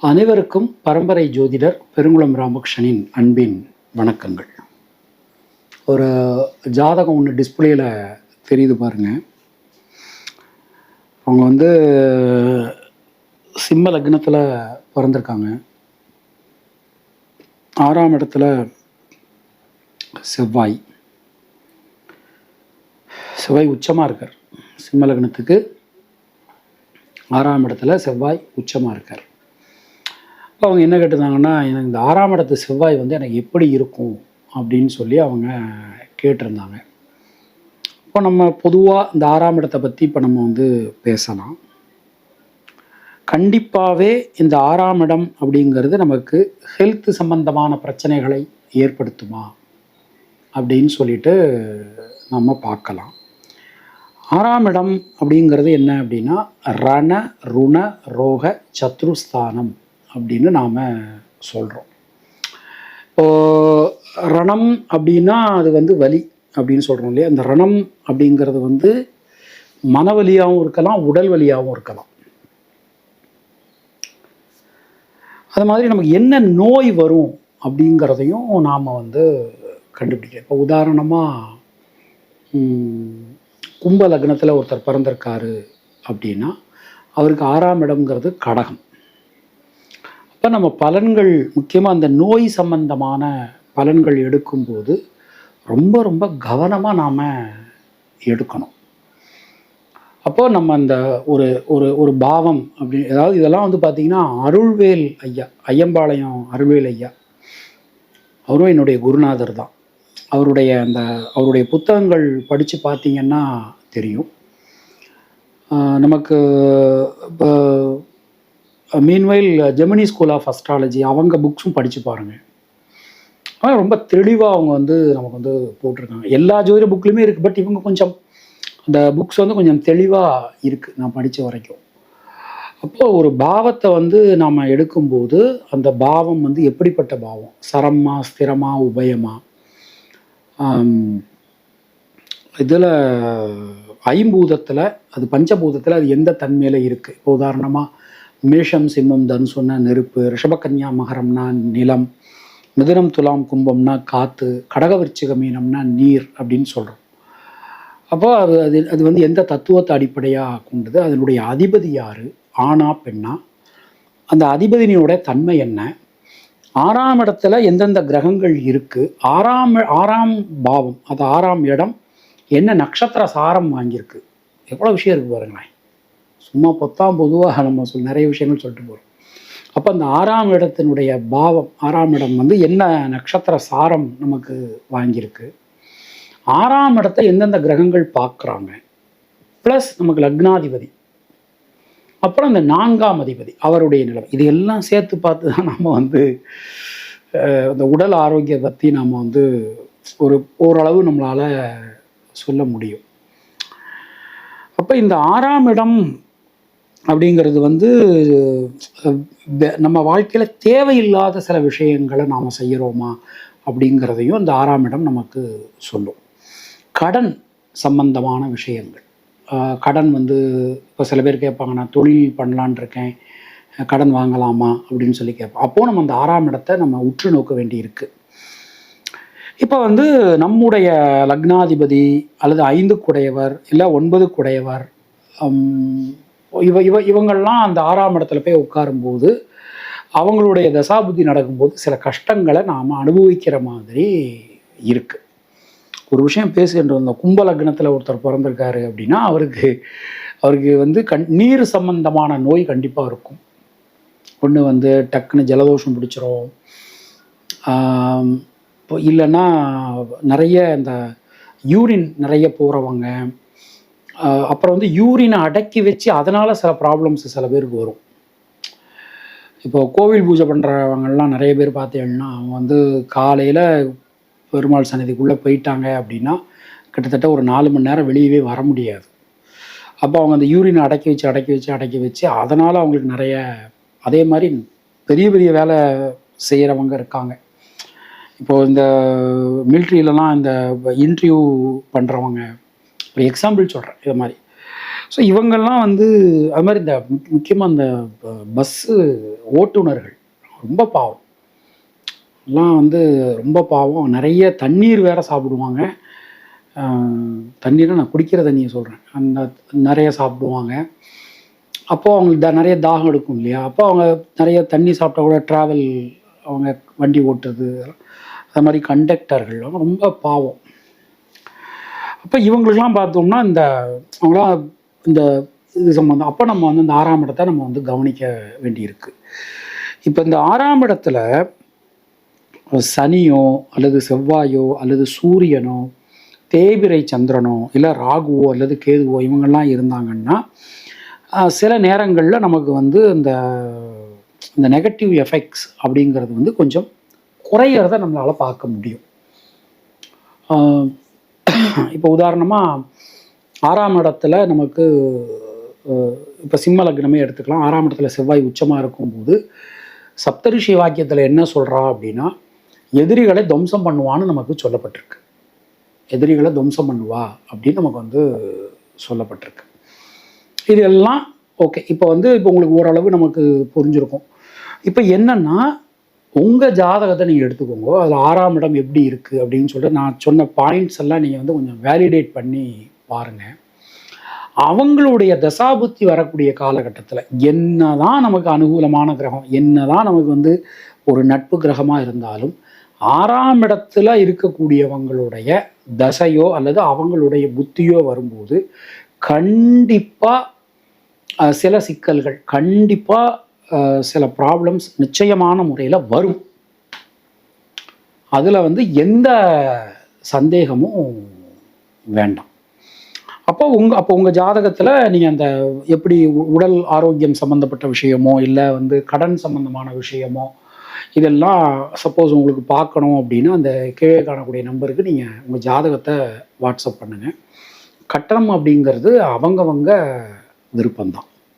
அனைவருக்கும் பரம்பரை ஜோதிடர் பெருங்குளம் ராமகிருஷ்ணனின் அன்பின் வணக்கங்கள். ஒரு ஜாதகம் ஒன்று டிஸ்பிளேயில் தெரியுது பாருங்க. அவங்க வந்து சிம்ம லக்னத்தில் பிறந்திருக்காங்க. ஆறாம் இடத்துல செவ்வாய். செவ்வாய் உச்சமாக இருக்கார். சிம்ம லக்னத்துக்கு ஆறாம் இடத்துல செவ்வாய் உச்சமாக இருக்கார். அப்போ அவங்க என்ன கேட்டிருந்தாங்கன்னா எனக்கு இந்த ஆறாம் இடத்து செவ்வாய் வந்து எனக்கு எப்படி இருக்கும் அப்படின்னு சொல்லி அவங்க கேட்டிருந்தாங்க. இப்போ நம்ம பொதுவாக இந்த ஆறாம் இடத்தை பற்றி இப்போ நம்ம வந்து பேசலாம். கண்டிப்பாகவே இந்த ஆறாம் இடம் அப்படிங்கிறது நமக்கு ஹெல்த் சம்பந்தமான பிரச்சனைகளை ஏற்படுத்துமா அப்படின்னு சொல்லிட்டு நம்ம பார்க்கலாம். ஆறாம் இடம் அப்படிங்கிறது என்ன அப்படின்னா ரண ருண ரோக சத்ருஸ்தானம். அப்படின்னு நாம் சொல்கிறோம் இப்போ ரணம் அப்படின்னா அது வந்து வலி அப்படின்னு சொல்கிறோம் இல்லையா? அந்த ரணம் அப்படிங்கிறது வந்து மனவலியாகவும் இருக்கலாம் உடல் வலியாகவும் இருக்கலாம். அது மாதிரி நமக்கு என்ன நோய் வரும் அப்படிங்கிறதையும் நாம் வந்து கண்டுபிடிக்கலாம். இப்போ உதாரணமாக கும்ப லக்னத்தில் ஒருத்தர் பிறந்திருக்காரு அப்படின்னா அவருக்கு ஆறாம் இடம்ங்கிறது கடகம். அப்போ நம்ம பலன்கள் முக்கியமாக அந்த நோய் சம்பந்தமான பலன்கள் எடுக்கும்போது ரொம்ப ரொம்ப கவனமாக நாம் எடுக்கணும். அப்போ நம்ம அந்த ஒரு ஒரு ஒரு பாவம் அப்படி அதாவது இதெல்லாம் வந்து பார்த்திங்கன்னா அருள்வேல் ஐயா ஐயம்பாளையம் அருள்வேல் ஐயா. அவரும் என்னுடைய குருநாதர் தான். அவருடைய அந்த அவருடைய புத்தகங்கள் படித்து பார்த்தீங்கன்னா தெரியும். நமக்கு இப்போ meanwhile Gemini school of astrology அவங்க புக்ஸும் படித்து பாருங்கள் ஆனால் ரொம்ப தெளிவாக அவங்க வந்து நமக்கு வந்து போட்டிருக்காங்க. எல்லா ஜோதிட புக்லையுமே இருக்குது பட் இவங்க கொஞ்சம் அந்த புக்ஸ் வந்து கொஞ்சம் தெளிவாக இருக்குது நான் படித்த வரைக்கும். அப்போது ஒரு பாவத்தை வந்து நாம் எடுக்கும்போது அந்த பாவம் வந்து எப்படிப்பட்ட பாவம்? சரமா ஸ்திரமா உபயமா? இதில் ஐம்பூதத்தில் அது பஞ்சபூதத்தில் அது எந்த தன்மையில் இருக்குது இப்போ உதாரணமாக மேஷம் சிம்மம் தனுசுன்னா நெருப்பு ரிஷபகன்யா மகரம்னா நிலம் மிதுனம் துலாம் கும்பம்னா காற்று கடகவிருச்சிக மீனம்னா நீர் அப்படின்னு சொல்கிறோம் அப்போ அது அது அது வந்து எந்த தத்துவத்தை அடிப்படையாக கொண்டது? அதனுடைய அதிபதி யார்? ஆணா பெண்ணா? அந்த அதிபதியினுடைய தன்மை என்ன? ஆறாம் இடத்துல எந்தெந்த கிரகங்கள் இருக்குது ஆறாம் ஆறாம் பாவம் அது ஆறாம் இடம் என்ன நட்சத்திர சாரம் வாங்கியிருக்கு? எவ்வளோ விஷயம் இருக்குது பாருங்களேன். சும்மா பொத்தாம் பொதுவாக நம்ம சொல் நிறைய விஷயங்கள் சொல்லிட்டு போகிறோம் அப்போ அந்த ஆறாம் இடத்தினுடைய பாவம் ஆறாம் இடம் வந்து என்ன நட்சத்திர சாரம் நமக்கு வாங்கியிருக்கு? ஆறாம் இடத்தை எந்தெந்த கிரகங்கள் பார்க்குறாங்க? ப்ளஸ் நமக்கு லக்னாதிபதி. அப்புறம் இந்த நான்காம் அதிபதி அவருடைய நிலம். இது எல்லாம் சேர்த்து பார்த்து தான் நம்ம வந்து இந்த உடல் ஆரோக்கியத்தை பற்றி நாம் வந்து ஒரு ஓரளவு நம்மளால் சொல்ல முடியும். அப்போ இந்த ஆறாம் இடம் அப்படிங்கிறது வந்து நம்ம வாழ்க்கையில் தேவையில்லாத சில விஷயங்களை நாம் செய்கிறோமா அப்படிங்கிறதையும் அந்த ஆறாம் இடம் நமக்கு சொல்லும். கடன் சம்பந்தமான விஷயங்கள். கடன் வந்து இப்போ சில பேர் கேட்பாங்க நான் தொழில் பண்ணலான் இருக்கேன். கடன் வாங்கலாமா? அப்படின்னு சொல்லி கேட்போம். அப்போது நம்ம அந்த ஆறாம் இடத்தை நம்ம உற்று நோக்க வேண்டியிருக்கு. இப்போ வந்து நம்முடைய லக்னாதிபதி அல்லது ஐந்து குடையவர் இல்லை ஒன்பது குடையவர் இவ இவ இவங்கள்லாம் அந்த ஆறாம் இடத்துல போய் உட்காரும்போது அவங்களுடைய தசாபுத்தி நடக்கும்போது சில கஷ்டங்களை நாம் அனுபவிக்கிற மாதிரி இருக்குது ஒரு விஷயம் பேசுகின்ற இந்த கும்ப லக்னத்தில் ஒருத்தர் பிறந்திருக்காரு அப்படின்னா அவருக்கு அவருக்கு வந்து கண் நீர் சம்பந்தமான நோய் கண்டிப்பாக இருக்கும். ஒன்று வந்து டக்குன்னு ஜலதோஷம் பிடிச்சிரும். இப்போ இல்லைன்னா நிறைய இந்த யூரின் நிறைய போகிறவங்க அப்புறம் வந்து யூரினை அடக்கி வச்சு அதனால் சில ப்ராப்ளம்ஸ் சில பேருக்கு வரும். இப்போ கோவில் பூஜை பண்ணுறவங்கெல்லாம் நிறைய பேர் பார்த்தீங்கன்னா அவங்க வந்து காலையில் பெருமாள் சன்னதிக்குள்ளே போயிட்டாங்க அப்படின்னா கிட்டத்தட்ட ஒரு நாலு மணி நேரம் வெளியவே வர முடியாது. அப்போ அவங்க அந்த யூரினை அடக்கி வச்சு அடக்கி வச்சு அடக்கி வச்சு அதனால் அவங்களுக்கு நிறைய அதே மாதிரி பெரிய பெரிய வேலை செய்கிறவங்க இருக்காங்க. இப்போது இந்த மிலிட்ரியிலலாம் இந்த இன்டர்வியூ பண்ணுறவங்க இப்போ எக்ஸாம்பிள் சொல்கிறேன் இது மாதிரி. ஸோ இவங்கெல்லாம் வந்து அது மாதிரி இந்த முக்கியமாக இந்த பஸ்ஸு ஓட்டுநர்கள் ரொம்ப பாவம். எல்லாம் வந்து ரொம்ப பாவம். நிறைய தண்ணீர் வேற சாப்பிடுவாங்க. தண்ணீரை நான் குடிக்கிற தண்ணியை சொல்கிறேன் அந்த நிறைய சாப்பிடுவாங்க. அப்போது அவங்களுக்கு த- நிறைய தாகம் எடுக்கும் இல்லையா? அப்போ அவங்க நிறைய தண்ணி சாப்பிட்டா கூட ட்ராவல் அவங்க வண்டி ஓட்டுறது அது மாதிரி கண்டக்டர்கள் அவங்க ரொம்ப பாவம். அப்போ இவங்களுக்கெல்லாம் பார்த்தோம்னா இந்த அவங்களாம் இந்த இது சம்மந்தம் அப்போ நம்ம வந்து இந்த ஆறாம் இடத்த நம்ம வந்து கவனிக்க வேண்டியிருக்கு. இப்போ இந்த ஆறாம் இடத்துல சனியோ அல்லது செவ்வாயோ அல்லது சூரியனோ தேபிரை சந்திரனோ இல்லை ராகுவோ அல்லது கேதுவோ இவங்கெல்லாம் இருந்தாங்கன்னா சில நேரங்களில் நமக்கு வந்து இந்த இந்த நெகட்டிவ் எஃபெக்ட்ஸ் அப்படிங்கிறது வந்து கொஞ்சம் குறையிறத நம்மளால் பார்க்க முடியும். இப்போ உதாரணமாக ஆறாம் இடத்துல நமக்கு இப்போ சிம்ம லக்னமே எடுத்துக்கலாம். ஆறாம் இடத்துல செவ்வாய் உச்சமாக இருக்கும்போது சப்தரிஷி வாக்கியத்தில் என்ன சொல்கிறா அப்படின்னா எதிரிகளை துவம்சம் பண்ணுவான்னு நமக்கு சொல்லப்பட்டிருக்கு. எதிரிகளை துவம்சம் பண்ணுவா அப்படின்னு நமக்கு வந்து சொல்லப்பட்டிருக்கு. இது எல்லாம் ஓகே. இப்போ வந்து இப்போ உங்களுக்கு ஓரளவு நமக்கு புரிஞ்சிருக்கும். இப்போ என்னன்னா உங்கள் ஜாதகத்தை நீங்கள் எடுத்துக்கோங்க. அதில் ஆறாம் இடம் எப்படி இருக்குது அப்படின்னு சொல்லிட்டு நான் சொன்ன பாயிண்ட்ஸ் எல்லாம் நீங்கள் வந்து கொஞ்சம் வேலிடேட் பண்ணி பாருங்கள் அவங்களுடைய தசாபுத்தி வரக்கூடிய காலகட்டத்தில் என்னதான் நமக்கு அனுகூலமான கிரகம் என்னதான் நமக்கு வந்து ஒரு நட்பு கிரகமாக இருந்தாலும் ஆறாம் இடத்துல இருக்கக்கூடியவங்களுடைய தசையோ அல்லது அவங்களுடைய புத்தியோ வரும்போது கண்டிப்பாக சில சிக்கல்கள் கண்டிப்பாக சில ப்ராப்ளம்ஸ் நிச்சயமான முறையில் வரும். அதில் வந்து எந்த சந்தேகமும் வேண்டாம். அப்போ உங்கள் அப்போ உங்கள் ஜாதகத்தில் நீங்கள் அந்த எப்படி உ- உடல் ஆரோக்கியம் சம்மந்தப்பட்ட விஷயமோ இல்லை வந்து கடன் சம்மந்தமான விஷயமோ இதெல்லாம் சப்போஸ் உங்களுக்கு பார்க்கணும் அப்படின்னா அந்த கீழே காணக்கூடிய நம்பருக்கு நீங்கள் உங்கள் ஜாதகத்தை வாட்ஸ்அப் பண்ணுங்கள் கட்டணம் அப்படிங்கிறது அவங்கவங்க விருப்பம்தான்.